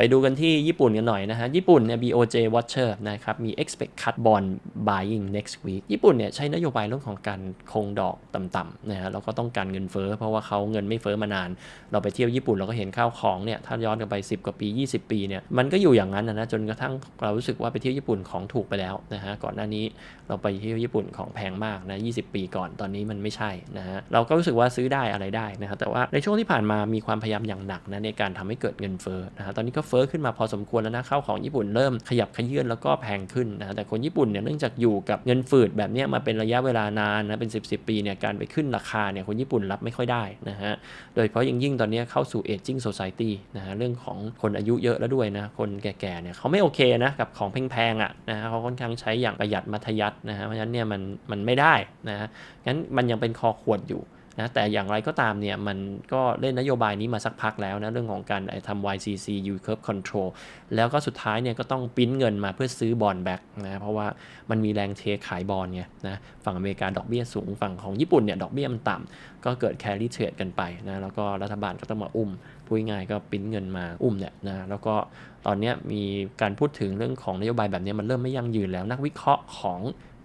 ไปดูกันที่ญี่ปุ่นกันหน่อยนะฮะ ญี่ปุ่นเนี่ย BOJ Watcher นะครับ มี expect cut bond buying next week ญี่ปุ่นเนี่ยใช้นโยบายเรื่องของการคงดอกต่ำๆนะฮะ แล้วก็ต้องการเงินเฟ้อ เพราะว่าเขาเงินไม่เฟ้อมานาน เราไปเที่ยวญี่ปุ่นเราก็เห็นข้าวของเนี่ย ถ้าย้อนกลับไป 10 กว่าปี 20 ปีเนี่ย มันก็อยู่อย่างนั้นนะจนกระทั่งเรารู้สึกว่าไปเที่ยวญี่ปุ่นของถูกไปแล้วนะฮะ ก่อนหน้านี้เราไปเที่ยวญี่ปุ่นของแพงมากนะ 20 ปีก่อน ตอนนี้มันไม่ใช่นะฮะ เราก็รู้สึกว่าซื้อได้อะไรได้นะฮะแต่ว่าในช่วงที่ผ่านมามีความพยายามอย่างหนักนะในการทำให้เกิดเงินเฟ้อนะฮะตอนนี้ก็เฟอ้อขึ้นมาพอสมควรแล้วนะข้าวของญี่ปุ่นเริ่มขยับขยื่นแล้วก็แพงขึ้นนะแต่คนญี่ปุ่นเนี่ยเนื่องจากอยู่กับเงินฝืดแบบนี้มาเป็นระยะเวลานานนะเป็น10 10ปีเนี่ยการไปขึ้นราคาเนี่ยคนญี่ปุ่นรับไม่ค่อยได้นะฮะโดยเฉพาะยิ่งยิ่งตอนนี้เข้าสู่ aging society นะฮะเรื่องของคนอายุเยอะแล้วด้วยนะคนแก่ๆเนี่ยเขาไม่โอเคนะกับของแพงๆอะนะฮะเขาค่อนข้างใช้อย่างประหยัดมัธยัสถ์นะฮะเพราะฉะนั้นเนี่ยมันมันไม่ได้นะฮะงั้นมันยังเป็นคอขวดอยู่ นะแต่อย่างไรก็ตามเนี่ยมันก็เล่นนโยบายนี้มาสักพักแล้วนะเรื่องของการทำ YCC U curve control แล้วก็สุดท้ายเนี่ยก็ต้องปริ้นเงินมาเพื่อซื้อบอลแบ็กนะเพราะว่ามันมีแรงเทขายบอลไงนะฝั่งอเมริกาดอกเบี้ยสูงฝั่งของญี่ปุ่นเนี่ยดอกเบี้ยมันต่ำก็เกิด carry trade กันไปนะแล้วก็รัฐบาลก็ต้องมาอุ้มพูดง่ายๆก็ปริ้นเงินมาอุ้มเนี่ยนะแล้วก็ตอนนี้มีการพูดถึงเรื่องของนโยบายแบบนี้มันเริ่มไม่ยั่งยืนแล้วนักวิเคราะห์ของ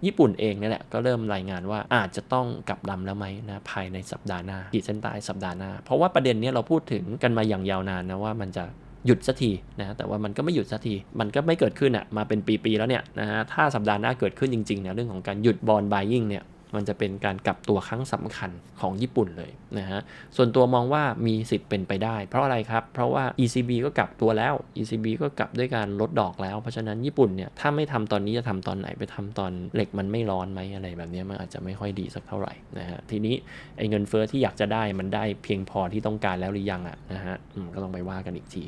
ญี่ปุ่นเองเนี่ยแหละก็เริ่มรายงานว่าอาจจะต้องกลับลำแล้วไหมนะภายในสัปดาห์หน้าขีดเส้นใต้สัปดาห์หน้า เพราะว่าประเด็นนี้เราพูดถึงกันมาอย่างยาวนานนะว่ามันจะหยุดสักทีนะแต่ว่ามันก็ไม่หยุดสักที มันก็ไม่เกิดขึ้นอะมาเป็นปีๆแล้วเนี่ยนะฮะถ้าสัปดาห์หน้าเกิดขึ้นจริงๆเนี่ยเรื่องของการหยุดบอลบายยิ่งเนี่ย มันจะเป็นการกลับตัวครั้งสำคัญของญี่ปุ่นเลยนะฮะ ส่วนตัวมองว่ามีสิทธิ์เป็นไปได้ เพราะอะไรครับ เพราะว่า ECB ก็กลับตัวแล้ว ECB ก็กลับด้วยการลดดอกแล้ว เพราะฉะนั้นญี่ปุ่นเนี่ยถ้าไม่ทำตอนนี้จะทำตอนไหนไปทำตอนเหล็กมันไม่ร้อนไหมอะไรแบบนี้มันอาจจะไม่ค่อยดีสักเท่าไหร่นะฮะ ทีนี้ไอ้เงินเฟ้อที่อยากจะได้มันได้เพียงพอที่ต้องการแล้วหรือยังอะนะฮะก็ต้องไปว่ากันอีกที